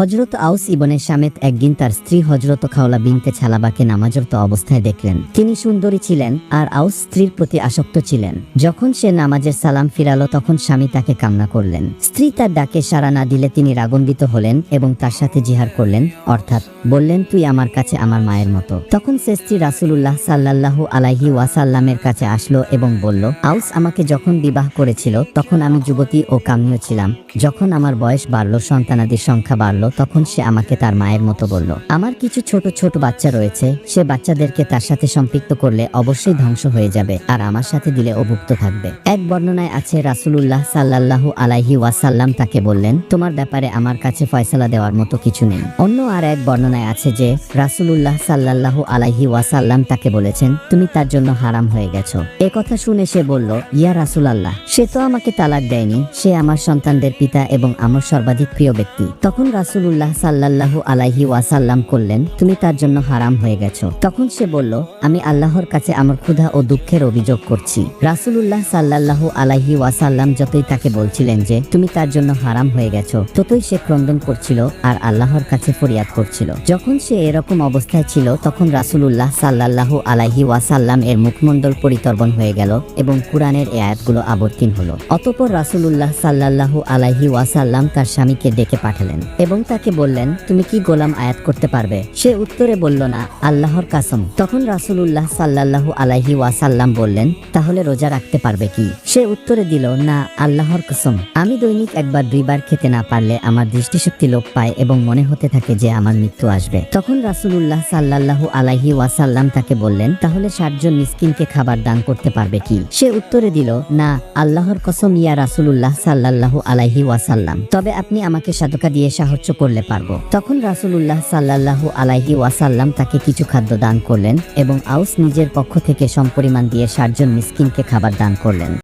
হজরত আউস ইবনে সামেত একদিন তার স্ত্রী হজরত খাওলা বিনতে ছালাবাকে নামাজরত অবস্থায় দেখলেন। তিনি সুন্দরী ছিলেন আর আউস স্ত্রীর প্রতি আসক্ত ছিলেন। যখন সে নামাজের সালাম ফিরালো তখন স্বামী তাকে কামনা করলেন। স্ত্রী তার ডাকে সাড়া না দিলে তিনি রাগন্বিত হলেন এবং তার সাথে জিহার করলেন, অর্থাৎ বললেন, তুই আমার কাছে আমার মায়ের মতো। তখন সে স্ত্রী রাসুলুল্লাহ সাল্লাল্লাহু আলাইহি ওয়াসাল্লামের কাছে আসলো এবং বলল আউস আমাকে যখন বিবাহ করেছিল, তখন আমি যুবতী ও কামীয় ছিলাম। যখন আমার বয়স বাড়লো, সন্তানাদির সংখ্যা বাড়লো তখন সে আমাকে তার মায়ের মতো বলল, আমার কিছু ছোট ছোট বাচ্চা রয়েছে, সে বাচ্চাদেরকে তার সাথে সম্পৃক্ত করলে অবশ্যই ধ্বংস হয়ে যাবে, আর আমার সাথে দিলে অভুক্ত থাকবে। এক বর্ণনায় আছে, রাসুলুল্লাহ সাল্লাল্লাহু আলাইহি ওয়াসাল্লাম তাকে বললেন, তোমার ব্যাপারে আমার কাছে ফয়সালা দেওয়ার মতো কিছু নেই। অন্য আর এক বর্ণনায় আছে যে, রাসুলুল্লাহ সাল্লাল্লাহু আলাইহি ওয়াসাল্লাম তাকে বলেছেন, তুমি তার জন্য হারাম হয়ে গেছো। এ কথা শুনে সে বলল, ইয়া রাসুলাল্লাহ, সে তো আমাকে তালাক দেয়নি, সে আমার সন্তানদের পিতা এবং আমার সর্বাধিক প্রিয় ব্যক্তি। তখন রাসুলুল্লাহ সাল্লাল্লাহু আলাইহি ওয়াসাল্লাম করলেন, তুমি তার জন্য হারাম হয়ে গেছো। তখন সে বলল, আমি আল্লাহর কাছে আমার ক্ষুধা ও দুঃখের অভিযোগ করছি। রাসুলুল্লাহ সাল্লাল্লাহু আলাইহি ওয়াসাল্লাম যতই তাকে বলছিলেন যে, তুমি তার জন্য হারাম হয়ে গেছো, ততই সে ক্রন্দন করছিল আর আল্লাহর কাছে ফরিয়াদ করছিল। যখন সে এরকম অবস্থায় ছিল, তখন রাসুলুল্লাহ সাল্লাল্লাহু আলাইহি ওয়াসাল্লাম এর মুখমণ্ডল পরিতর্বণ হয়ে গেল এবং কোরআনের এই আয়াতগুলো আবর্তীন হলো। অতপর রাসুলুল্লাহ সাল্লাল্লাহু আলাইহি ওয়াসাল্লাম তার স্বামীকে ডেকে পাঠালেন এবং তাকে বললেন, তুমি কি গোলাম আয়াত করতে পারবে? সে উত্তরে বলল, না, আল্লাহর কাসম। তখন রাসুলুল্লাহ সাল্লাল্লাহু আলাইহি ওয়াসাল্লাম বললেন, তাহলে রোজা রাখতে পারবে কি? সে উত্তরে দিল, না, আল্লাহর কসম। আমি দৈনিক একবার দুইবার খেতে না পারলে আমার দৃষ্টিশক্তি লোপ পায় এবং মনে হতে থাকে যে আমার মৃত্যু আসবে। তখন রাসুলুল্লাহ সাল্লাল্লাহু আলাইহি ওয়াসাল্লাম তাকে বললেন, তাহলে ষাটজন মিসকিনকে খাবার দান করতে পারবে কি? সে উত্তরে দিল, না, আল্লাহর কসম ইয়া রাসুলুল্লাহ সাল্লাল্লাহু আলাইহি ওয়াসাল্লাম। তবে আপনি আমাকে সাদকা দিয়ে সাহায্য করলে পারব। তখন রাসুলুল্লাহ সাল্লাহ আলাইহি ওয়াসাল্লাম তাকে কিছু খাদ্য দান করলেন এবং আউস নিজের পক্ষ থেকে সম্পরিমাণ দিয়ে ষাটজন মিসকিনকে খাবার দান করলেন।